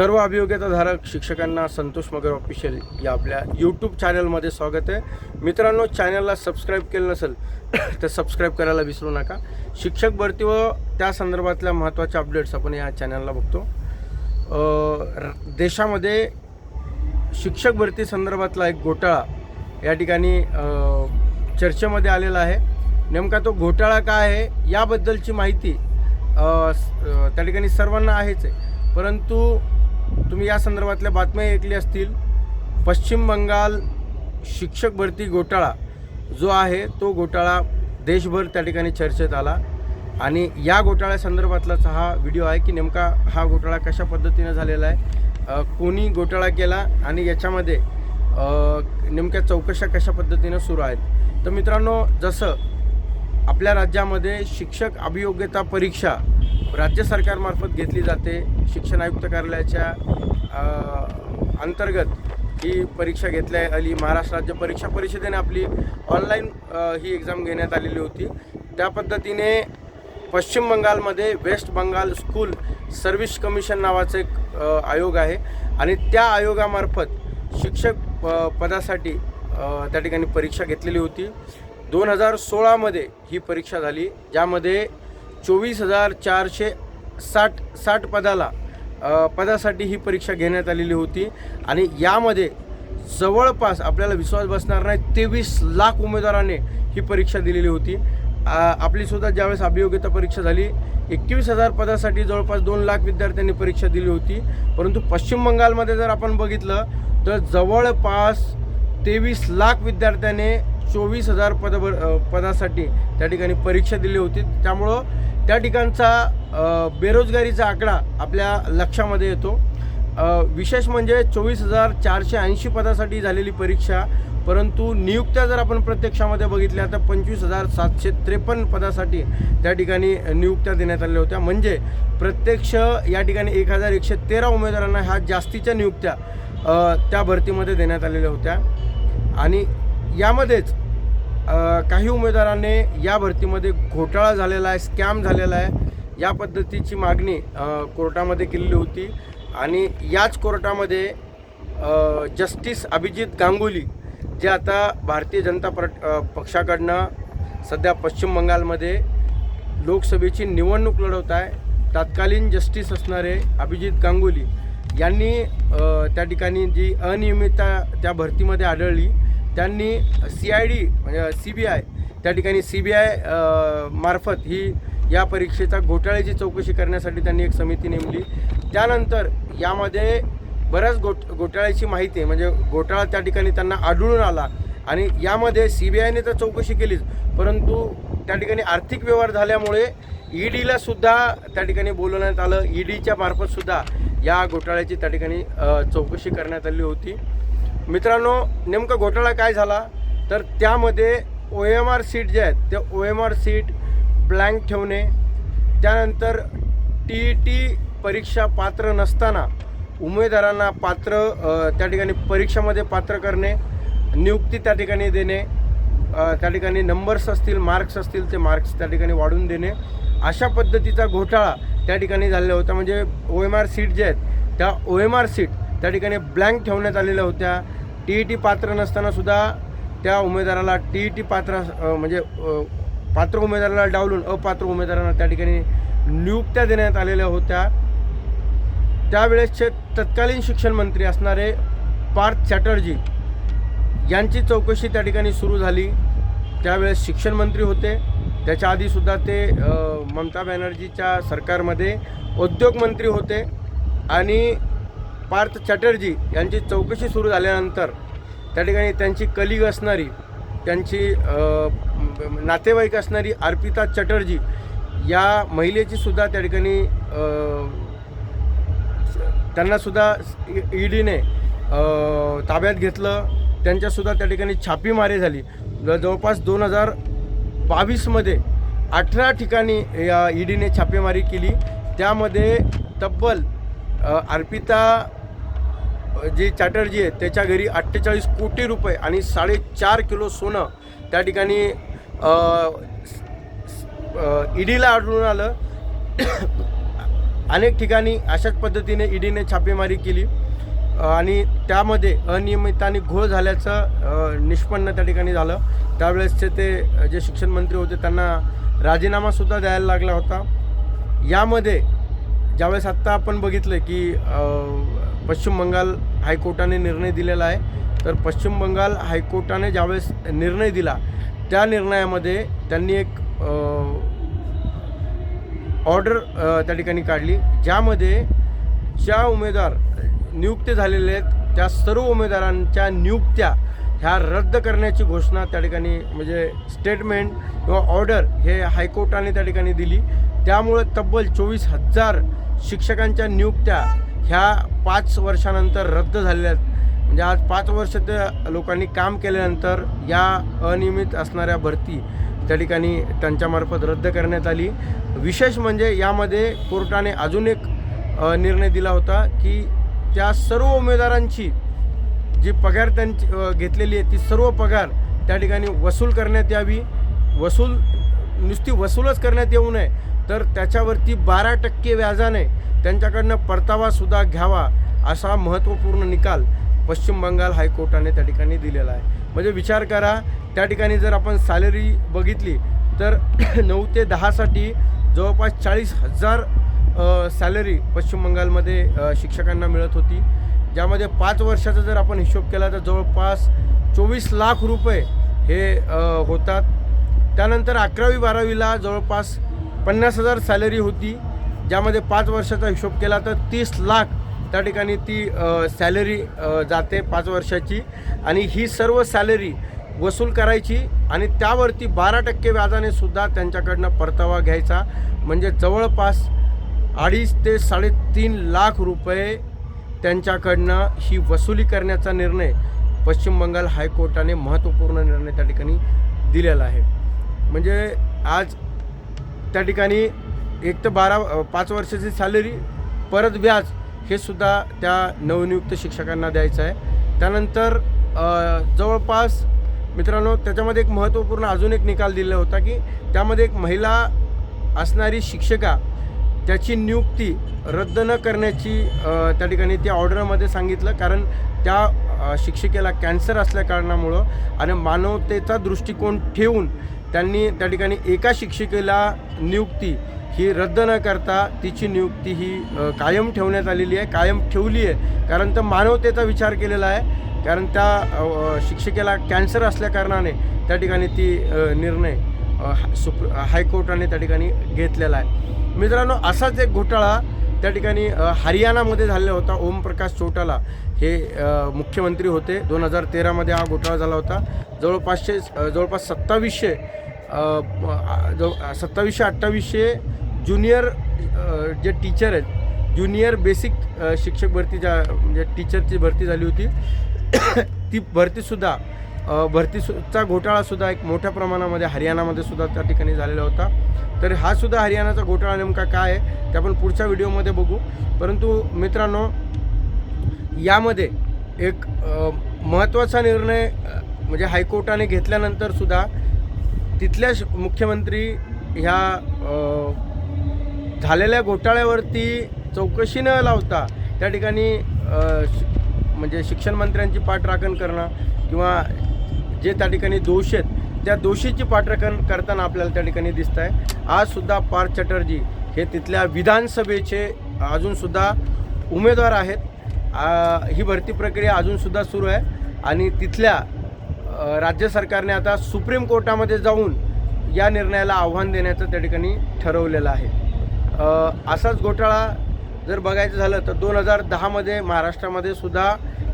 सर्व अभियोग्यताधारक शिक्षकांना संतोष मगर ऑफिशियल या आपल्या यूट्यूब चॅनलमध्ये स्वागत आहे. मित्रांनो चॅनलला सबस्क्राईब केलं नसेल तर सबस्क्राईब करायला विसरू नका. शिक्षक भरती व त्या संदर्भातल्या महत्त्वाच्या अपडेट्स आपण या चॅनलला बघतो. र- देशामध्ये शिक्षक भरती संदर्भातला एक घोटाळा या ठिकाणी चर्चेमध्ये आलेला आहे. नेमका तो घोटाळा काय आहे याबद्दलची माहिती त्या ठिकाणी सर्वांना आहेच आहे. परंतु तुम्ही या संदर्भातल्या बातम्या ऐकली असतील. पश्चिम बंगाल शिक्षक भरती घोटाळा जो आहे तो घोटाळा देशभर त्या ठिकाणी चर्चेत आला. आणि या घोटाळ्यासंदर्भातलाच हा व्हिडिओ आहे की नेमका हा घोटाळा कशा पद्धतीनं झालेला आहे कोणी घोटाळा केला आणि याच्यामध्ये नेमक्या चौकशा कशा पद्धतीनं सुरू आहेत. तर मित्रांनो जसं आपल्या राज्यामध्ये शिक्षक अभियोग्यता परीक्षा राज्य सरकारमार्फत घेतली जाते शिक्षण आयुक्त कार्यालयाच्या अंतर्गत ही परीक्षा घेतल्या आली. महाराष्ट्र राज्य परीक्षा परिषदेने आपली ऑनलाईन ही एक्झाम घेण्यात आलेली होती. त्या पद्धतीने पश्चिम बंगालमध्ये west Bengal school service commission नावाचं एक आयोग आहे. आणि त्या आयोगामार्फत शिक्षक पदासाठी त्या ठिकाणी परीक्षा घेतलेली होती. दोन हजार सोळामध्ये ही परीक्षा झाली ज्यामध्ये चोवीस हजार चारशे साठ साठ पदाला पदासाठी ही परीक्षा घेण्यात आलेली होती. आणि यामध्ये जवळपास आपल्याला विश्वास बसणार नाही तेवीस लाख उमेदवाराने ही परीक्षा दिलेली होती. आपलीसुद्धा ज्यावेळेस अभियोग्यता परीक्षा झाली एकवीस हजार पदासाठी जवळपास दोन लाख विद्यार्थ्यांनी परीक्षा दिली होती. परंतु पश्चिम बंगालमध्ये जर आपण बघितलं तर जवळपास तेवीस लाख विद्यार्थ्याने चोवीस हजार पद पदासाठी त्या ठिकाणी परीक्षा दिली होती. त्यामुळं त्या ठिकाणचा बेरोजगारीचा आकडा आपल्या लक्षामध्ये येतो. विशेष म्हणजे चोवीस हजार चारशे ऐंशी पदासाठी झालेली परीक्षा परंतु नियुक्त्या जर आपण प्रत्यक्षामध्ये बघितल्या तर पंचवीस हजार सातशे त्रेपन्न पदासाठी त्या ठिकाणी नियुक्त्या देण्यात आलेल्या होत्या. म्हणजे प्रत्यक्ष या ठिकाणी एक हजार एकशे तेरा उमेदवारांना ह्या जास्तीच्या नियुक्त्या त्या भरतीमध्ये देण्यात आलेल्या होत्या. आणि यामध्येच काही उमेदवारांनी या भरतीमध्ये घोटाळा झालेला आहे स्कॅम झालेला आहे. या पद्धतीची मागणी कोर्टामध्ये केलेली होती. आणि याच कोर्टामध्ये जस्टिस अभिजित गांगुली जे आता भारतीय जनता पर पक्षाकडनं सध्या पश्चिम बंगालमध्ये लोकसभेची निवडणूक लढवत आहे. तत्कालीन जस्टिस असणारे अभिजित गांगुली यांनी त्या ठिकाणी जी अनियमितता त्या भरतीमध्ये आढळली. त्यांनी सी आय डी म्हणजे सी बी आय त्या ठिकाणी सी बी आय मार्फत ही या परीक्षेचा घोटाळ्याची चौकशी करण्यासाठी त्यांनी एक समिती नेमली. त्यानंतर यामध्ये बऱ्याच घोट घोटाळ्याची माहिती म्हणजे घोटाळा त्या ठिकाणी त्यांना आढळून आला आणि यामध्ये सी बी आयने तर चौकशी केलीच परंतु त्या ठिकाणी आर्थिक व्यवहार झाल्यामुळे ई डीला सुद्धा त्या ठिकाणी बोलवण्यात आलं. ई डीच्या मार्फतसुद्धा या घोटाळ्याची त्या ठिकाणी चौकशी करण्यात आली होती. मित्रांनो नेमका घोटाळा काय झाला? तर त्यामध्ये ओ एम आर सीट जे आहेत ते O M R sheet blank ठेवणे त्यानंतर टी ई टी परीक्षा पात्र नसताना उमेदवारांना पात्र त्या ठिकाणी परीक्षामध्ये पात्र करणे नियुक्ती त्या ठिकाणी देणे त्या ठिकाणी नंबर्स असतील मार्क्स असतील ते मार्क्स त्या ठिकाणी वाढून देणे. अशा पद्धतीचा घोटाळा त्या ठिकाणी झालेला होता. म्हणजे ओ एम आर सीट जे आहेत त्या ओ एम आर सीट त्या ठिकाणी ब्लँक ठेवण्यात आलेल्या होत्या. टी ई टी पात्र नसतानासुद्धा त्या उमेदवाराला टी ई टी पात्र म्हणजे पात्र उमेदवाराला डावलून अपात्र उमेदवारांना त्या ठिकाणी नियुक्त्या देण्यात आलेल्या होत्या. त्यावेळेसचे तत्कालीन शिक्षण मंत्री असणारे पार्थ चॅटर्जी यांची चौकशी त्या ठिकाणी सुरू झाली. त्यावेळेस शिक्षण मंत्री होते. त्याच्या आधीसुद्धा ते ममता बॅनर्जीच्या सरकारमध्ये उद्योगमंत्री होते. आणि पार्थ चॅटर्जी यांची चौकशी सुरू झाल्यानंतर त्या ठिकाणी त्यांची कलिग असणारी त्यांची नातेवाईक असणारी अर्पिता चटर्जी या महिलेची सुद्धा त्या ठिकाणी त्यांनासुद्धा ई डीने ताब्यात घेतलं. त्यांच्यासुद्धा त्या ठिकाणी छापीमारी झाली. ज- जवळपास दोन हजार बावीसमध्ये अठरा ठिकाणी या ई डीने छापेमारी केली. त्यामध्ये तब्बल अर्पिता जी चॅटर्जी आहे त्याच्या घरी अठ्ठेचाळीस कोटी रुपये आणि साडेचार किलो सोनं त्या ठिकाणी ईडीला आढळून आलं. अनेक ठिकाणी अशाच पद्धतीने ईडीने छापेमारी केली. आणि त्यामध्ये अनियमितताने घोळ झाल्याचं निष्पन्न त्या ठिकाणी झालं. त्यावेळेसचे ते जे शिक्षण मंत्री होते त्यांना राजीनामासुद्धा द्यायला लागला होता. यामध्ये ज्यावेळेस आत्ता आपण बघितलं की पश्चिम बंगाल हायकोर्टाने निर्णय दिलेला आहे. तर पश्चिम बंगाल हायकोर्टाने ज्यावेळेस निर्णय दिला त्या निर्णयामध्ये त्यांनी एक ऑर्डर त्या ठिकाणी काढली ज्यामध्ये ज्या उमेदवार नियुक्त झालेले आहेत त्या सर्व उमेदवारांच्या नियुक्त्या ह्या रद्द करण्याची घोषणा त्या ठिकाणी म्हणजे स्टेटमेंट किंवा ऑर्डर हे हायकोर्टाने त्या ठिकाणी दिली. त्यामुळे तब्बल चोवीस हजार शिक्षकांच्या नियुक्त्या ह्या पाच वर्षानंतर रद्द झालेल्या आहेत. म्हणजे आज पाच वर्ष त्या लोकांनी काम केल्यानंतर या अनियमित असणाऱ्या भरती त्या ठिकाणी त्यांच्यामार्फत रद्द करण्यात आली. विशेष म्हणजे यामध्ये कोर्टाने अजून एक निर्णय दिला होता की त्या सर्व उमेदवारांची जी पगार त्यांची घेतलेली आहे ती सर्व पगार त्या ठिकाणी वसूल करण्यात यावी. वसूल नुसती वसूलच करण्यात येऊ नये. तर त्याच्यावरती बारा टक्के व्याजाने त्यांच्याकडनं परतावासुद्धा घ्यावा असा महत्त्वपूर्ण निकाल पश्चिम बंगाल हायकोर्टाने त्या ठिकाणी दिलेला आहे. म्हणजे विचार करा त्या ठिकाणी जर आपण सॅलरी बघितली तर नऊ ते दहासाठी जवळपास चाळीस हजार सॅलरी पश्चिम बंगालमध्ये शिक्षकांना मिळत होती. ज्यामध्ये पाच वर्षाचा जर आपण हिशोब केला तर जवळपास चोवीस लाख रुपये हे होतात. त्यानंतर अकरावी बारावीला जवळपास पन्नास हजार सॅलरी होती ज्यामध्ये पाच वर्षाचा हिशोब केला तर तीस लाख त्या ठिकाणी ती सॅलरी जाते पाच वर्षाची. आणि ही सर्व सॅलरी वसूल करायची आणि त्यावरती बारा टक्के व्याजाने सुद्धा त्यांच्याकडनं परतावा घ्यायचा. म्हणजे जवळपास अडीच ते साडेतीन लाख रुपये त्यांच्याकडनं ही वसुली करण्याचा निर्णय पश्चिम बंगाल हायकोर्टाने महत्त्वपूर्ण निर्णय त्या ठिकाणी दिलेला आहे. म्हणजे आज त्या ठिकाणी एक तर बारा पाच वर्षाची सॅलरी परत व्याज हे सुद्धा त्या नवनियुक्त शिक्षकांना द्यायचं आहे. त्यानंतर जवळपास मित्रांनो त्याच्यामध्ये एक महत्त्वपूर्ण अजून एक निकाल दिला होता की त्यामध्ये एक महिला असणारी शिक्षिका त्याची नियुक्ती रद्द न करण्याची त्या ठिकाणी त्या ऑर्डरमध्ये सांगितलं. कारण त्या शिक्षिकेला कॅन्सर असल्या कारणामुळं आणि मानवतेचा दृष्टिकोन ठेवून त्यांनी त्या ठिकाणी एका शिक्षिकेला नियुक्ती ही रद्द न करता तिची नियुक्ती ही कायम ठेवण्यात आलेली आहे कायम ठेवली आहे. कारण तर मानवतेचा विचार केलेला आहे. कारण त्या शिक्षिकेला कॅन्सर असल्याकारणाने त्या ठिकाणी ती निर्णय सुप्र हायकोर्टाने त्या ठिकाणी घेतलेला आहे. मित्रांनो असाच एक घोटाळा त्या ठिकाणी हरियाणामध्ये झालेला होता ओमप्रकाश चौटाला. हे मुख्यमंत्री होते. दोन हजार तेरामध्ये हा घोटाळा झाला होता. जवळपासशे जवळपास सत्तावीसशे जवळ सत्तावीसशे अठ्ठावीसशे ज्युनियर जे टीचर आहेत ज्युनियर बेसिक शिक्षक भरती ज्या म्हणजे टीचरची भरती झाली होती. ती भरतीसुद्धा भरतीचा घोटाळासुद्धा एक मोठ्या प्रमाणामध्ये हरियाणामध्ये सुद्धा त्या ठिकाणी झालेला होता. तर हा सुद्धा हरियाणाचा घोटाळा नेमका काय आहे ते आपण पुढच्या व्हिडिओमध्ये बघू. परंतु मित्रांनो यामध्ये एक महत्त्वाचा निर्णय म्हणजे हायकोर्टाने घेतल्यानंतर सुद्धा तिथल्या मुख्यमंत्री ह्या झालेल्या घोटाळ्यावरती चौकशी न लावता त्या ठिकाणी म्हणजे शिक्षण मंत्र्यांची पाठराखण करणं किंवा जे त्या ठिकाणी दोष आहेत त्या दोषीची पाठराखण करताना आपल्याला त्या ठिकाणी दिसत आहे आजसुद्धा पार्थ चटर्जी हे तिथल्या विधानसभेचे अजूनसुद्धा उमेदवार आहेत. ही भरती प्रक्रिया अजूनसुद्धा सुरू आहे. आणि तिथल्या राज्य सरकारने आता सुप्रीम कोर्टामध्ये जाऊन या निर्णयाला आव्हान देण्याचं त्या ठिकाणी ठरवलेलं आहे. असाच घोटाळा जर बघायचं झालं तर दोन हजार दहामध्ये महाराष्ट्रामध्ये सुद्धा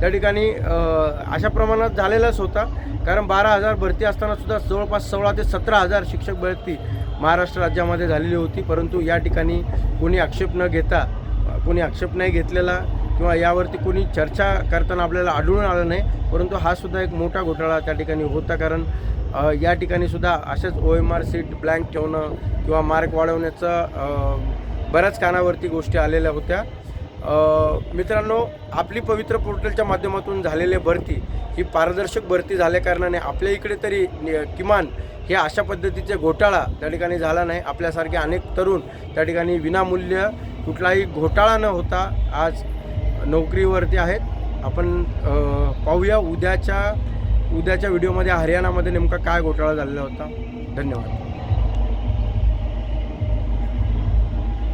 त्या ठिकाणी अशा प्रमाणात झालेलाच होता. कारण बारा हजार भरती असताना सुद्धा जवळपास सोळा ते सतरा हजार शिक्षक भरती महाराष्ट्र राज्यामध्ये झालेली होती. परंतु या ठिकाणी कोणी आक्षेप न घेता कोणी आक्षेप नाही घेतलेला किंवा यावरती कोणी चर्चा करताना आपल्याला आढळून आलं नाही. परंतु हा सुद्धा एक मोठा घोटाळा त्या ठिकाणी होता. कारण या ठिकाणी सुद्धा असेच O M R sheet blank ठेवणं किंवा मार्क वाढवण्याचं बऱ्याच कानावरती गोष्टी आलेल्या होत्या. मित्रांनो आपली पवित्र पोर्टलच्या माध्यमातून झालेली भरती ही पारदर्शक भरती झाल्याकारणाने आपल्या इकडे तरी किमान हे अशा पद्धतीचे घोटाळा त्या ठिकाणी झाला नाही. आपल्यासारखे अनेक तरुण त्या ठिकाणी विनामूल्य कुठलाही घोटाळा न होता आज नोकरीवरती आहेत. आपण पाहूया उद्याच्या उद्याच्या व्हिडिओमध्ये हरियाणामध्ये नेमका काय घोटाळा झालेला होता. धन्यवाद.